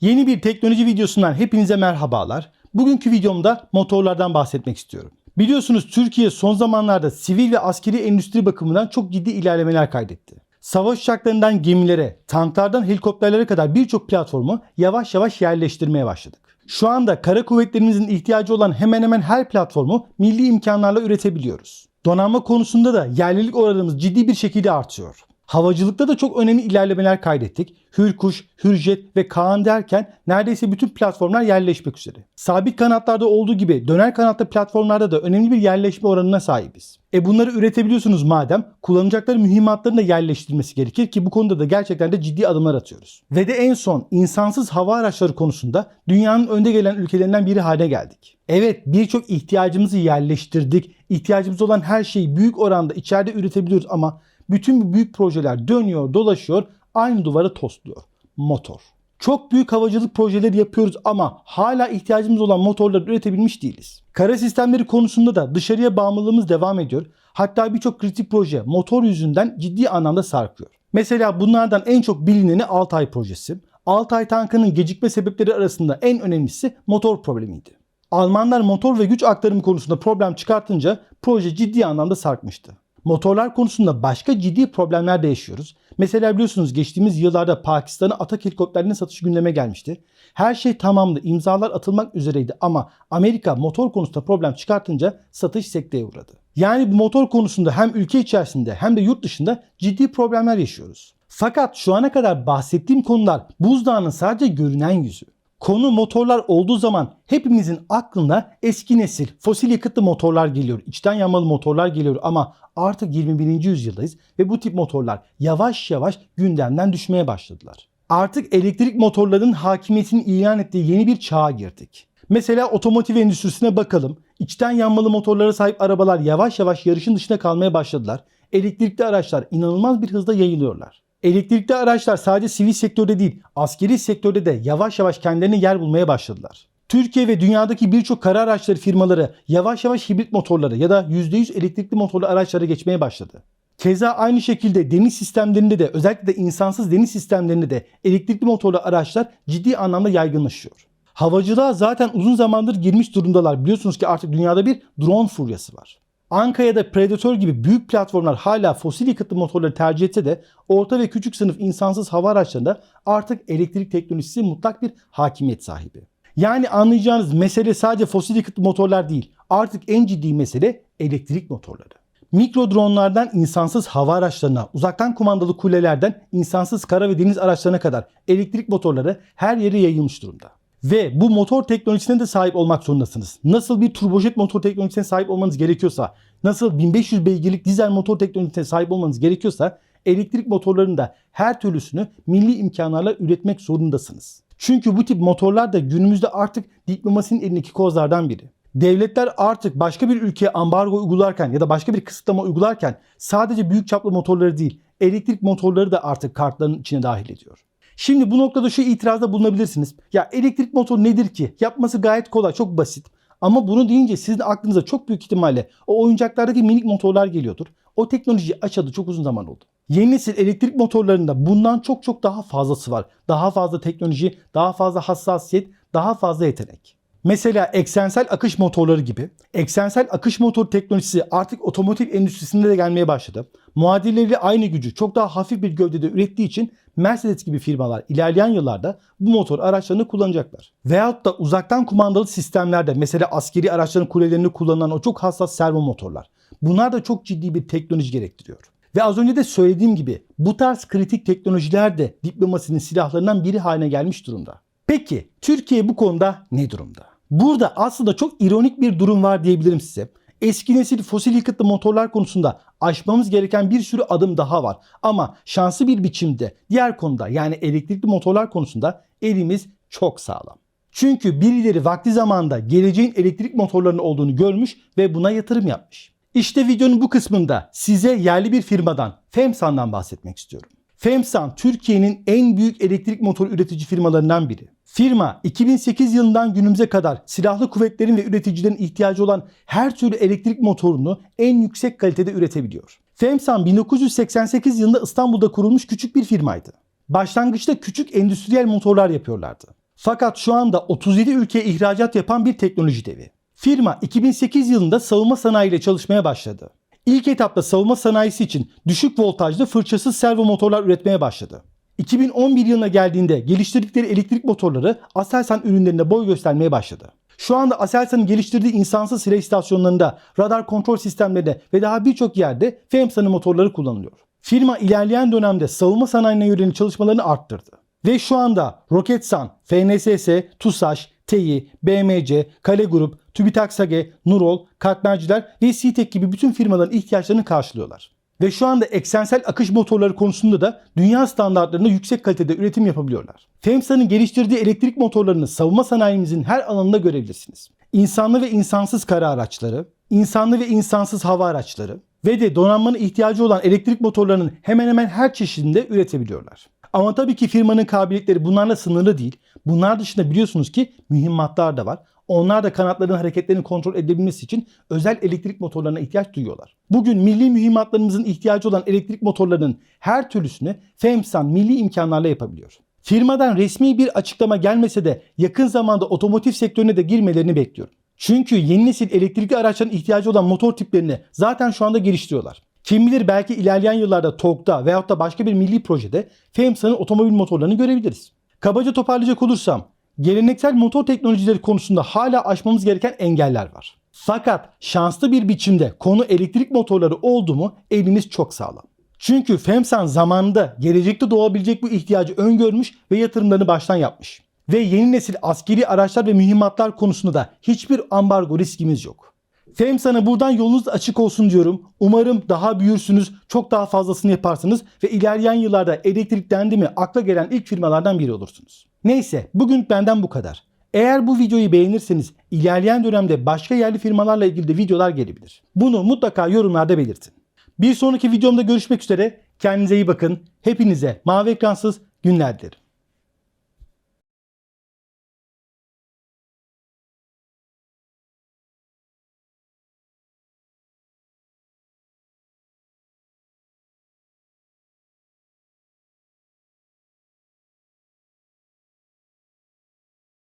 Yeni bir teknoloji videosundan hepinize merhabalar. Bugünkü videomda motorlardan bahsetmek istiyorum. Biliyorsunuz Türkiye son zamanlarda sivil ve askeri endüstri bakımından çok ciddi ilerlemeler kaydetti. Savaş uçaklarından gemilere, tanklardan helikopterlere kadar birçok platformu yavaş yavaş yerleştirmeye başladık. Şu anda kara kuvvetlerimizin ihtiyacı olan hemen hemen her platformu milli imkanlarla üretebiliyoruz. Donanma konusunda da yerlilik oranımız ciddi bir şekilde artıyor. Havacılıkta da çok önemli ilerlemeler kaydettik. Hürkuş, Hürjet ve Kaan derken neredeyse bütün platformlar yerleşmek üzere. Sabit kanatlarda olduğu gibi döner kanatlı platformlarda da önemli bir yerleşme oranına sahibiz. E bunları üretebiliyorsunuz madem kullanacakları mühimmatların da yerleştirilmesi gerekir ki bu konuda da gerçekten de ciddi adımlar atıyoruz. Ve de en son insansız hava araçları konusunda dünyanın önde gelen ülkelerinden biri haline geldik. Evet birçok ihtiyacımızı yerleştirdik. İhtiyacımız olan her şeyi büyük oranda içeride üretebiliyoruz ama bütün büyük projeler dönüyor, dolaşıyor, aynı duvara tosluyor. Motor. Çok büyük havacılık projeleri yapıyoruz ama hala ihtiyacımız olan motorları üretebilmiş değiliz. Kara sistemleri konusunda da dışarıya bağımlılığımız devam ediyor. Hatta birçok kritik proje motor yüzünden ciddi anlamda sarkıyor. Mesela bunlardan en çok bilineni Altay projesi. Altay tankının gecikme sebepleri arasında en önemlisi motor problemiydi. Almanlar motor ve güç aktarımı konusunda problem çıkartınca proje ciddi anlamda sarkmıştı. Motorlar konusunda başka ciddi problemler de yaşıyoruz. Mesela biliyorsunuz geçtiğimiz yıllarda Pakistan'a atak helikopterlerinin satışı gündeme gelmişti. Her şey tamamdı, imzalar atılmak üzereydi ama Amerika motor konusunda problem çıkartınca satış sekteye uğradı. Yani bu motor konusunda hem ülke içerisinde hem de yurt dışında ciddi problemler yaşıyoruz. Fakat şu ana kadar bahsettiğim konular buzdağının sadece görünen yüzü. Konu motorlar olduğu zaman hepimizin aklına eski nesil fosil yakıtlı motorlar geliyor. içten yanmalı motorlar geliyor ama artık 21. yüzyıldayız ve bu tip motorlar yavaş yavaş gündemden düşmeye başladılar. Artık elektrik motorların hakimiyetini ilan ettiği yeni bir çağa girdik. Mesela otomotiv endüstrisine bakalım. İçten yanmalı motorlara sahip arabalar yavaş yavaş yarışın dışına kalmaya başladılar. Elektrikli araçlar inanılmaz bir hızda yayılıyorlar. Elektrikli araçlar sadece sivil sektörde değil, askeri sektörde de yavaş yavaş kendilerine yer bulmaya başladılar. Türkiye ve dünyadaki birçok kara araçları firmaları yavaş yavaş hibrit motorları ya da %100 elektrikli motorlu araçlara geçmeye başladı. Keza aynı şekilde deniz sistemlerinde de özellikle de insansız deniz sistemlerinde de elektrikli motorlu araçlar ciddi anlamda yaygınlaşıyor. Havacılığa zaten uzun zamandır girmiş durumdalar. Biliyorsunuz ki artık dünyada bir drone furyası var. Anka ya da Predator gibi büyük platformlar hala fosil yakıtlı motorları tercih etse de orta ve küçük sınıf insansız hava araçlarında artık elektrik teknolojisi mutlak bir hakimiyet sahibi. Yani anlayacağınız mesele sadece fosil yakıtlı motorlar değil. Artık en ciddi mesele elektrik motorları. Mikro dronlardan insansız hava araçlarına, uzaktan kumandalı kulelerden insansız kara ve deniz araçlarına kadar elektrik motorları her yere yayılmış durumda. Ve bu motor teknolojisine de sahip olmak zorundasınız. Nasıl bir turbojet motor teknolojisine sahip olmanız gerekiyorsa, nasıl 1500 beygirlik dizel motor teknolojisine sahip olmanız gerekiyorsa, elektrik motorlarının da her türlüsünü milli imkanlarla üretmek zorundasınız. Çünkü bu tip motorlar da günümüzde artık diplomasinin elindeki kozlardan biri. Devletler artık başka bir ülkeye ambargo uygularken ya da başka bir kısıtlama uygularken sadece büyük çaplı motorları değil, elektrik motorları da artık kartların içine dahil ediyor. Şimdi bu noktada şu itirazda bulunabilirsiniz. Ya elektrik motor nedir ki? Yapması gayet kolay, çok basit. Ama bunu deyince sizin aklınıza çok büyük ihtimalle o oyuncaklardaki minik motorlar geliyordur. O teknoloji açadı çok uzun zaman oldu. Yeni nesil elektrik motorlarında bundan çok çok daha fazlası var. Daha fazla teknoloji, daha fazla hassasiyet, daha fazla yetenek. Mesela eksensel akış motorları gibi. Eksensel akış motor teknolojisi artık otomotiv endüstrisinde de gelmeye başladı. Muadilleri aynı gücü çok daha hafif bir gövdede ürettiği için Mercedes gibi firmalar ilerleyen yıllarda bu motor araçlarını kullanacaklar. Veyahut da uzaktan kumandalı sistemlerde mesela askeri araçların kulelerini kullanılan o çok hassas servo motorlar. Bunlar da çok ciddi bir teknoloji gerektiriyor. Ve az önce de söylediğim gibi bu tarz kritik teknolojiler de diplomasinin silahlarından biri haline gelmiş durumda. Peki Türkiye bu konuda ne durumda? Burada aslında çok ironik bir durum var diyebilirim size. Eski nesil fosil yakıtlı motorlar konusunda aşmamız gereken bir sürü adım daha var. Ama şanslı bir biçimde diğer konuda yani elektrikli motorlar konusunda elimiz çok sağlam. Çünkü birileri vakti zamanda geleceğin elektrik motorlarının olduğunu görmüş ve buna yatırım yapmış. İşte videonun bu kısmında size yerli bir firmadan, FEMSAN'dan bahsetmek istiyorum. FEMSAN Türkiye'nin en büyük elektrik motor üretici firmalarından biri. Firma 2008 yılından günümüze kadar silahlı kuvvetlerin ve üreticilerin ihtiyacı olan her türlü elektrik motorunu en yüksek kalitede üretebiliyor. FEMSAN 1988 yılında İstanbul'da kurulmuş küçük bir firmaydı. Başlangıçta küçük endüstriyel motorlar yapıyorlardı. Fakat şu anda 37 ülkeye ihracat yapan bir teknoloji devi. Firma 2008 yılında savunma sanayiyle çalışmaya başladı. İlk etapta savunma sanayisi için düşük voltajlı fırçasız servo motorlar üretmeye başladı. 2011 yılına geldiğinde geliştirdikleri elektrik motorları Aselsan ürünlerinde boy göstermeye başladı. Şu anda Aselsan'ın geliştirdiği insansız silah istasyonlarında, radar kontrol sistemlerinde ve daha birçok yerde FEMSA'nın motorları kullanılıyor. Firma ilerleyen dönemde savunma sanayine yönelik çalışmalarını arttırdı. Ve şu anda Roketsan, FNSS, TUSAŞ, TEİ, BMC, Kale Grup, TÜBİTAK SAGE, Nurol, Katmerciler ve SİTEK gibi bütün firmaların ihtiyaçlarını karşılıyorlar. Ve şu anda eksensel akış motorları konusunda da dünya standartlarında yüksek kalitede üretim yapabiliyorlar. FEMSA'nın geliştirdiği elektrik motorlarını savunma sanayimizin her alanında görebilirsiniz. İnsanlı ve insansız kara araçları, insanlı ve insansız hava araçları ve de donanmanın ihtiyacı olan elektrik motorlarının hemen hemen her çeşidinde üretebiliyorlar. Ama tabii ki firmanın kabiliyetleri bunlarla sınırlı değil. Bunlar dışında biliyorsunuz ki mühimmatlar da var. Onlar da kanatların hareketlerini kontrol edebilmesi için özel elektrik motorlarına ihtiyaç duyuyorlar. Bugün milli mühimmatlarımızın ihtiyacı olan elektrik motorlarının her türlüsünü FEMSAN milli imkanlarla yapabiliyor. Firmadan resmi bir açıklama gelmese de yakın zamanda otomotiv sektörüne de girmelerini bekliyorum. Çünkü yeni nesil elektrikli araçların ihtiyacı olan motor tiplerini zaten şu anda geliştiriyorlar. Kim bilir belki ilerleyen yıllarda TOG'da veyahut da başka bir milli projede FEMSA'nın otomobil motorlarını görebiliriz. Kabaca toparlayacak olursam geleneksel motor teknolojileri konusunda hala aşmamız gereken engeller var. Fakat şanslı bir biçimde konu elektrik motorları oldu mu elimiz çok sağlam. Çünkü FEMSAN zamanında gelecekte doğabilecek bu ihtiyacı öngörmüş ve yatırımlarını baştan yapmış. Ve yeni nesil askeri araçlar ve mühimmatlar konusunda da hiçbir ambargo riskimiz yok. FEMSAN'a buradan yolunuz açık olsun diyorum. Umarım daha büyürsünüz, çok daha fazlasını yaparsınız ve ilerleyen yıllarda elektrik dendi mi akla gelen ilk firmalardan biri olursunuz. Neyse bugün benden bu kadar. Eğer bu videoyu beğenirseniz ilerleyen dönemde başka yerli firmalarla ilgili de videolar gelebilir. Bunu mutlaka yorumlarda belirtin. Bir sonraki videomda görüşmek üzere. Kendinize iyi bakın. Hepinize mavi ekransız günler dilerim.